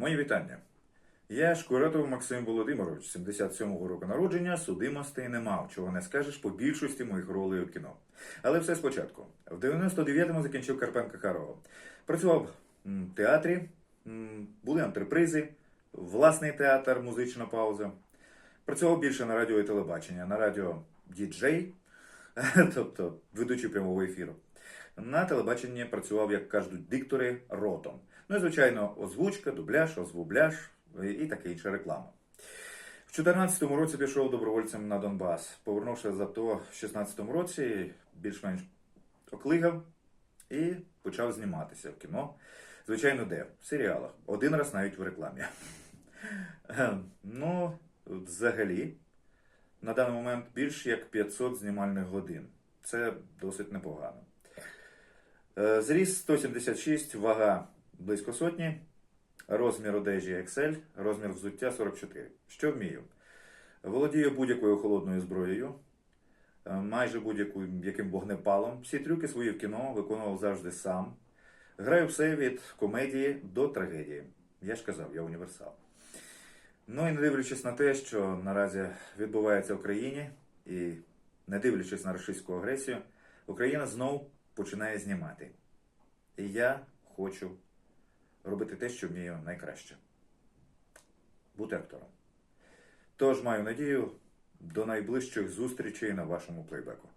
Мої вітання. Я Шкуратов Максим Володимирович, 77-го року народження, судимостей не мав, чого не скажеш по більшості моїх ролей у кіно. Але все спочатку. В 99-му закінчив Карпенка Карого. Працював в театрі, були антрепризи, власний театр, музична пауза. Працював більше на радіо і телебачення, на радіо діджей, тобто ведучий прямого ефіру. На телебаченні працював, як кажуть, диктори ротом. Ну і, звичайно, озвучка, дубляж, озвубляж і таке інша реклама. В 2014 році пішов добровольцем на Донбас. Повернувши з АТО в 2016 році, більш-менш оклигав і почав зніматися в кіно. Звичайно, де? В серіалах. Один раз навіть в рекламі. Ну, взагалі, на даний момент більш як 500 знімальних годин. Це досить непогано. Е, Зріст 176, вага близько сотні, розмір одежі XL, розмір взуття 44. Що вмію? Володію будь-якою холодною зброєю, е, майже будь-яким яким вогнепалом. Всі трюки свої в кіно виконував завжди сам. Граю все від комедії до трагедії. Я ж казав, я універсал. Ну і не дивлячись на те, що наразі відбувається в країні, і не дивлячись на російську агресію, Україна знов починає знімати. І я хочу робити те, що вмію найкраще. Бути актором. Тож маю надію до найближчих зустрічей на вашому плейбеку.